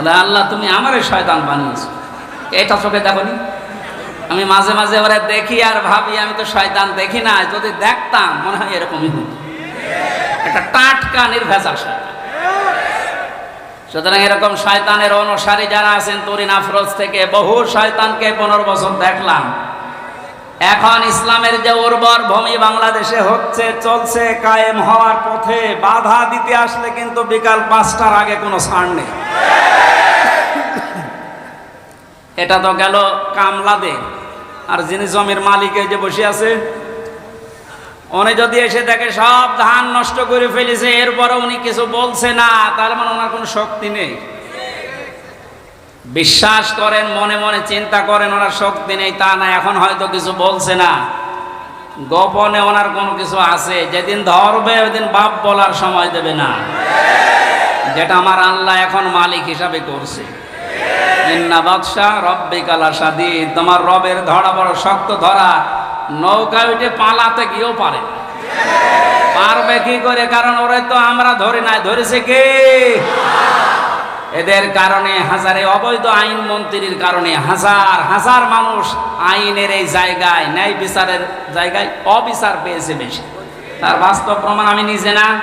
বলে, আল্লাহ, তুমি আমারে শয়তান বানিয়েছো। এটা চোখে দেখনি আমি মাঝে মাঝে ওরা দেখি আর ভাবি, আমি তো শয়তান দেখি না, যদি দেখতাম মনে হয় এরকমই হতো। একটা টাটকা, নির্ভেজাল সুতরাং এরকম শয়তানের অনুসারী যারা আছেন, তরিন আফরোজ থেকে বহু শয়তানকে পনেরো বছর দেখলাম। এখন ইসলামের যে উর্বর ভূমি বাংলাদেশে হচ্ছে, চলছে, কায়েম হওয়ার পথে বাধা দিতে আসলে কিন্তু বিকাল পাঁচটার আগে কোনো ছাড় নেই। এটা তো গেল কামলাদের আর যিনি জমির মালিক যে বসে আছে, উনি যদি এসে দেখে সব ধান নষ্ট করে ফেলেছে এরপরে উনি কিছু বলছে না তার মানে ওনার কোনো শক্তি নেই। বিশ্বাস করেন, মনে মনে চিন্তা করেন, ওনার শক্তি নেই, তা না, এখন হয়তো কিছু বলছে না। গোপনে ওনার কোনো কিছু আছে, যেদিন ধরবে, ওইদিন বাপ বলার সময় দেবে না। যেটা আমার আল্লাহ এখন মালিক হিসাবে করছে। তোমার রবের ধরা বড় শক্ত ধরা। নৌকা উঠে পালাতে গিয়েও পারে। পারবে কি করে? কারণ ওরে তো আমরা ধরে নাই। ধরেছে এদের কারণে হাজারে অবৈধ আইন মন্ত্রীর কারণে হাজার হাজার মানুষ আইনের এই জায়গায়, ন্যায় বিচারের জায়গায় অবিচার পেয়েছে বেশি। তার বাস্তব প্রমাণ আমি নিজে না।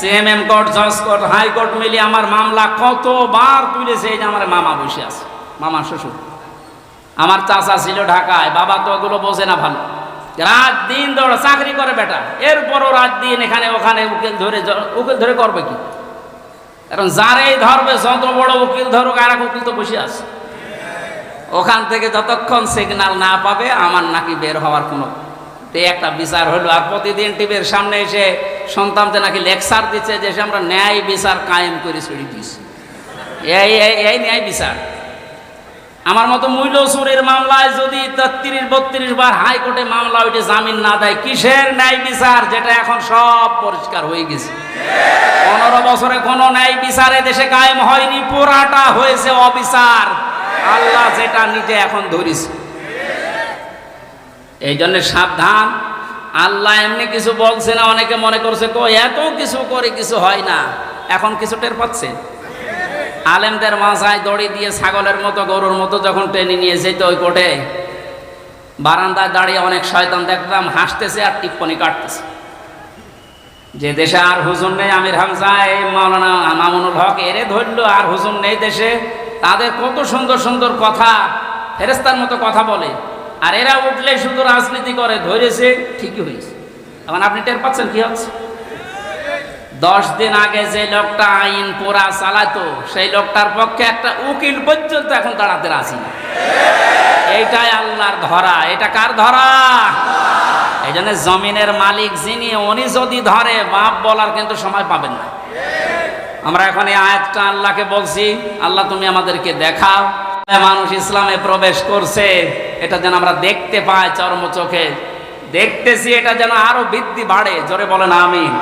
সিএমএম কোর্ট জজ কোর্ট হাইকোর্ট মিলিয়ে আমার মামলা কতবার তুলেছে এই যে আমার মামা বসে আছে, মামা শ্বশুর। আমার চাচা ছিল ঢাকায়, বাবা তো ওগুলো বোঝে না ভালো। রাত দিন দৌড় চাকরি করে বেটা, এরপরও রাত দিন এখানে ওখানে উকিল ধরে উকিল ধরে করবে কি? কারণ যারাই ধরবে, যত বড় উকিল ধরুক, আর এক উকিল তো বসে আছে। ওখান থেকে যতক্ষণ সিগনাল না পাবে, আমার নাকি বের হওয়ার কোনো তে একটা বিচার হলো, আর প্রতিদিন টিভির সামনে এসে সন্তানতে নাকি লেকচার দিচ্ছে যে সে আমরা ন্যায় বিচার কায়েম করে ছড়ি দিয়েছি। এই এই ন্যায় বিচার। আমার মতো মূল্য চুরির মামলায় যদি তিরিশ বত্রিশ বার হাইকোর্টে মামলা ওইটা জামিন না দেয়, কিসের ন্যায় বিচার যেটা এখন সব পরিষ্কার হয়ে গেছে? পনেরো বছরে কোনো ন্যায় বিচারে দেশে কায়েম হয়নি পুরাটা হয়েছে অবিচার। আল্লাহ যেটা নিজে এখন ধরিস এই জন্য সাবধান। আল্লাহ এমনি কিছু বলছে না, অনেকে মনে করছে, কো, এত কিছু করে কিছু হয় না। এখন কিছু টের পাচ্ছে? আলেমদের মাথায় দড়ি দিয়ে ছাগলের মতো, গরুর মতো যখন টেনে নিয়ে যেত ওই কোটে, বারান্দায় দাঁড়িয়ে অনেক শয়তান দেখতাম হাসতেছে আর টিপ্পনি কাটতেছে। যে দেশে আর হুজুর নেই, আমির হামজা এই মাওলানা মামুনুল হক, এরে ধরলো আর হুজুর নেই দেশে। তাদের কত সুন্দর সুন্দর কথা ফেরেস্তার মতো কথা বলে। আর এরা উঠলে শুধু রাজনীতি করে, ধরেছে, ঠিকই হয়েছে। এখন আপনি টের পাচ্ছেন কি হচ্ছে? দশ দিন আগে যে লোকটা আইন পোড়া চালাতো, সেই লোকটার পক্ষে একটা উকিল পর্যন্ত এখন দাঁড়াতে রাজি এইটাই আল্লাহর ধরা। এটা কার ধরা? এই জন্য জমিনের মালিক যিনি, উনি যদি ধরে বাপ বলার কিন্তু সময় পাবেন না। আমরা এখন এই আয়াতটা আল্লাহকে বলছি, আল্লাহ তুমি আমাদেরকে দেখাও। মানুষ ইসলামে প্রবেশ করছে, এটা যেন আমরা দেখতে পাই চর্ম চোখে। দেখতেছি এটা যেন আরও বৃদ্ধি বাড়ে, জোরে বলেন আমিন।